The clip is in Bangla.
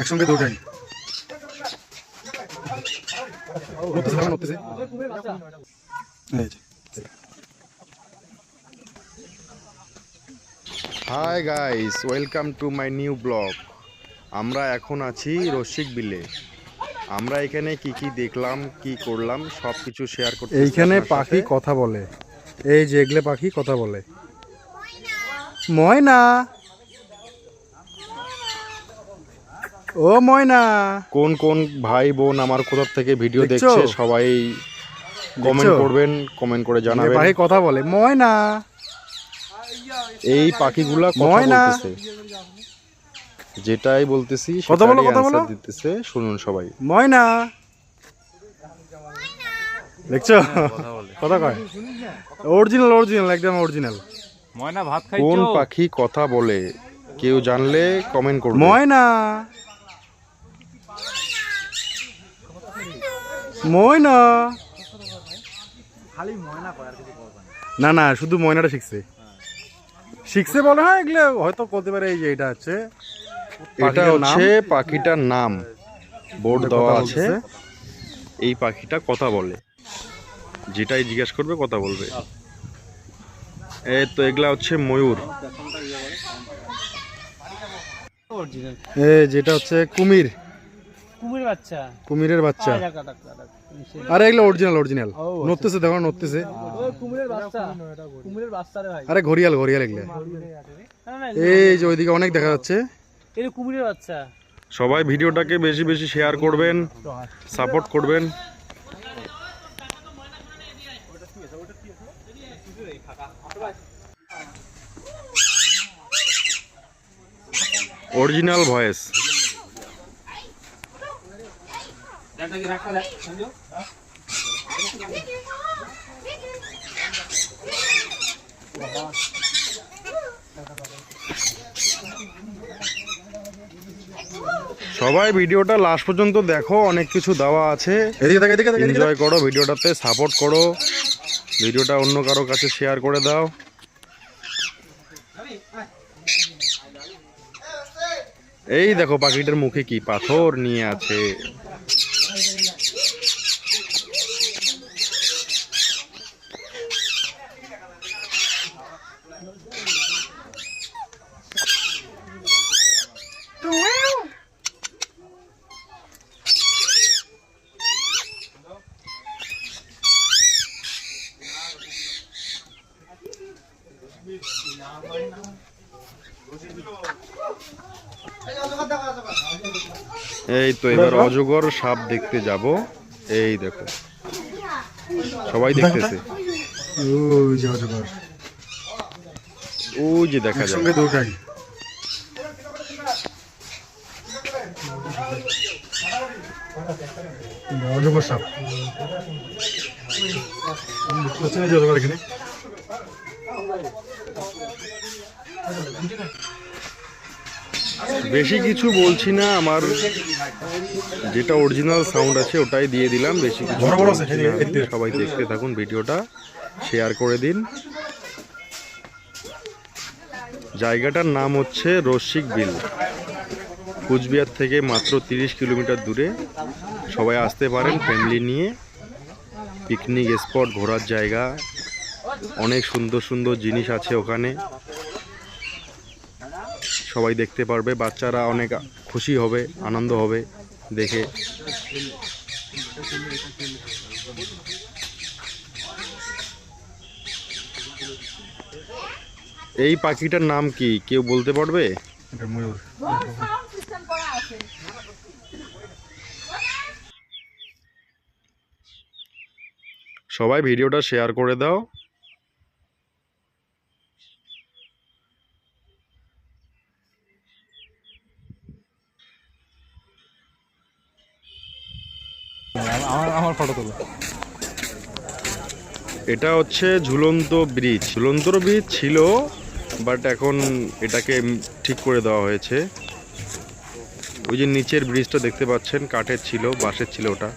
একসঙ্গে দুটাই যে। Hi guys welcome to my new blog আমরা এখন আছি রসিক বিলে। আমরা এখানে কি কি দেখলাম কি করলাম সব কিছু শেয়ার করতে এইখানে পাখি কথা বলে। এই যে এগলে পাখি কথা বলে। ময়না। ও ময়না। কোন কোন ভাই বোন আমার কোথার থেকে ভিডিও দেখছে? সবাই কমেন্ট করবেন কমেন্ট করে জানাবেন। পাখি কথা বলে। ময়না। এই পাখিগুলা কথা ময়না। বলতেছে। যেটাই বলতেছি কথা বলো, কথা বলো। দিতেছে শুনুন সবাই। ময়না। দেখছ? কথা কয়। অরিজিনাল অরিজিনাল একদম অরিজিনাল ময়না ভাত কোন পাখি কথা বলে? কেউ জানলে কমেন্ট করবে। ময়না। ময়না। খালি ময়না না না শুধু ময়নাটা শিখছে। শিখছে বলে হয় এগুলো হয়তো বলতে পারে এই যে এটা হচ্ছে এটা হচ্ছে পাখিটার নাম। বোর্ড দেওয়া আছে। এই পাখিটা কথা বলে। যেটাই জিজ্ঞেস করবে কথা বলবে। এই তো এগুলা হচ্ছে ময়ূর। এ যেটা হচ্ছে কুমির। কুমির বাচ্চা। কুমিরের বাচ্চা। আরে এগুলো অরিজিনাল অরিজিনাল আচ্ছা। নড়তেছে দেখো নড়তেছে। কুমিরের বাচ্চা। কুমিরের বাচ্চা রে ভাই। আরে ঘড়িয়াল ঘড়িয়াল এগুলো। এই যে ওইদিকে অনেক দেখা যাচ্ছে। এটা কুমিরের বাচ্চা। সবাই ভিডিওটাকে বেশি বেশি শেয়ার করবেন সাপোর্ট করবেন। অরিজিনাল ভয়েস সবাই ভিডিওটা লাস্ট পর্যন্ত দেখো অনেক কিছু দেওয়া আছে। এনজয় করো ভিডিওটাতে সাপোর্ট করো। ভিডিওটা অন্য কারও কাছে শেয়ার করে দাও। এই দেখো পাখিটার মুখে কি পাথর নিয়ে আছে। Ay, ano ka, ano ka, ano ka? এই তো এবার অজগর সাপ দেখতে যাব। এই দেখো। সবাই দেখতেছে। ওই যে অজগর। ওই যে দেখা যায় দুটাই অজগর সাপ। অজগর এখানে? বেশি কিছু বলছি না আমার যেটা অরিজিনাল সাউন্ড আছে ওটাই দিয়ে দিলাম বেশি কিছু। সবাই দেখতে থাকুন ভিডিওটা শেয়ার করে দিন। জায়গাটার নাম হচ্ছে রসিক বিল। কুচবিহার থেকে মাত্র তিরিশ কিলোমিটার দূরে। সবাই আসতে পারেন ফ্যামিলি নিয়ে। পিকনিক স্পট ঘোরার জায়গা। অনেক সুন্দর সুন্দর জিনিস আছে ওখানে। সবাই দেখতে পারবে বাচ্চারা অনেক খুশি হবে আনন্দ হবে দেখে। এই পাখিটার নাম কি? কেউ বলতে পারবে? ময়ূর। সবাই ভিডিওটা শেয়ার করে দাও। আমার ফটো তোলো। এটা হচ্ছে ঝুলন্ত ব্রিজ। ঝুলন্ত ব্রিজ ছিল বাট এখন এটাকে ঠিক করে দেওয়া হয়েছে। ওই যে নিচের ব্রিজটা দেখতে পাচ্ছেন, কাঠের ছিল, বাঁশের ছিল ওটা।